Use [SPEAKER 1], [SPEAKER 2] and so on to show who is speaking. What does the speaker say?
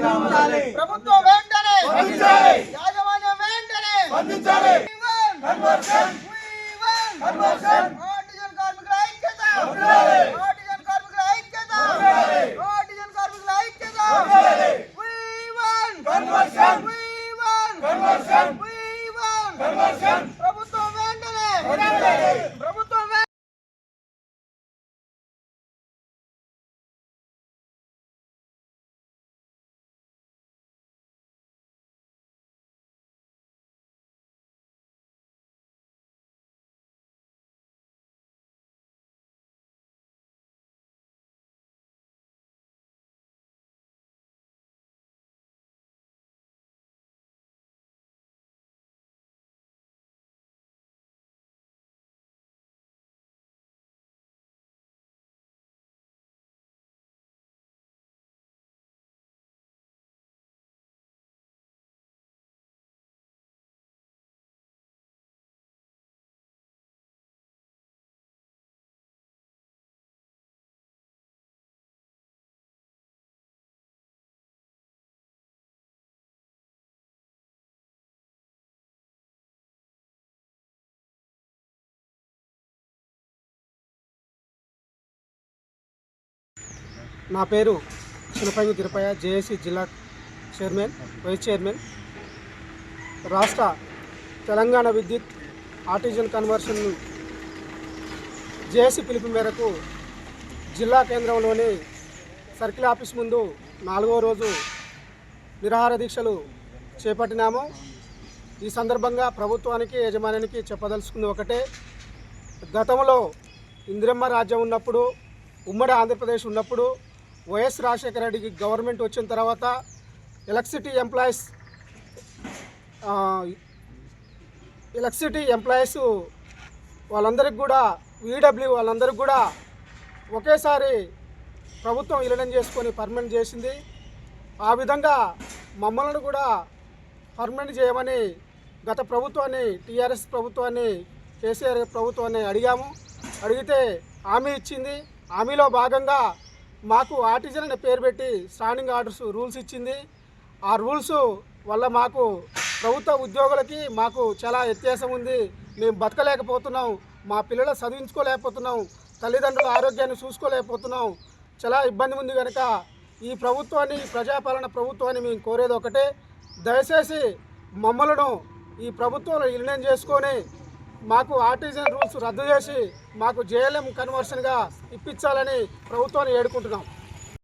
[SPEAKER 1] ప్రభుత్వం వెంటనే యాజమాన్యం వెంటనే ఆర్టిజన్ కార్మికుల ఐక్యత. ఆర్టిజన్ కార్మికుల ఐక్యత. ఆర్టిజన్ కార్మికుల ఐక్యత. We want conversion. We want conversion. We want conversion. ప్రభుత్వం వెంటనే
[SPEAKER 2] నా పేరు చిన్నపంగి తిరుపయ్య జేఏసీ జిల్లా చైర్మన్ వైస్ చైర్మన్. రాష్ట్ర తెలంగాణ విద్యుత్ ఆర్టిజన్ కన్వర్షన్ జేఏసీ పిలుపు మేరకు జిల్లా కేంద్రంలోని సర్కిల్ ఆఫీస్ ముందు నాలుగో రోజు నిరాహార దీక్షలు చేపట్టినాము. ఈ సందర్భంగా ప్రభుత్వానికి యజమానికి చెప్పదలుచుకుంది ఒకటే. గతంలో ఇందిరమ్మ రాజ్యం ఉన్నప్పుడు ఉమ్మడి ఆంధ్రప్రదేశ్ ఉన్నప్పుడు వైఎస్ రాజశేఖర రెడ్డికి గవర్నమెంట్ వచ్చిన తర్వాత ఎలక్ట్రిసిటీ ఎంప్లాయీస్ ఎలక్ట్రిసిటీ ఎంప్లాయీస్ వాళ్ళందరికీ కూడా ఈడబ్ల్యూ వాళ్ళందరికీ కూడా ఒకేసారి ప్రభుత్వం విలీనం చేసుకొని పర్మనెంట్ చేసింది. ఆ విధంగా మమ్మల్ని కూడా పర్మనెంట్ చేయమని గత ప్రభుత్వాన్ని టీఆర్ఎస్ ప్రభుత్వాన్ని కేసీఆర్ ప్రభుత్వాన్ని అడిగాము. అడిగితే హామీ ఇచ్చింది. హామీలో భాగంగా మాకు ఆర్టిజన్ అనే పేరు పెట్టి స్టాండింగ్ ఆర్డర్స్ రూల్స్ ఇచ్చింది. ఆ రూల్స్ వల్ల మాకు ప్రభుత్వ ఉద్యోగులకి మాకు చాలా వ్యత్యాసం ఉంది. మేము బతకలేకపోతున్నాం. మా పిల్లలు చదివించుకోలేకపోతున్నాం. తల్లిదండ్రుల ఆరోగ్యాన్ని చూసుకోలేకపోతున్నాం. చాలా ఇబ్బంది ఉంది కనుక ఈ ప్రభుత్వాన్ని ప్రజాపాలన ప్రభుత్వాన్ని మేము కోరేది ఒకటే. దయచేసి మమ్మలను ఈ ప్రభుత్వంలో నిర్ణయం చేసుకొని మాకు ఆర్టిజన్ రూల్స్ రద్దు చేసి మాకు జేఎల్ఎం కన్వర్షన్గా ఇప్పించాలని ప్రభుత్వాన్ని వేడుకుంటున్నాం.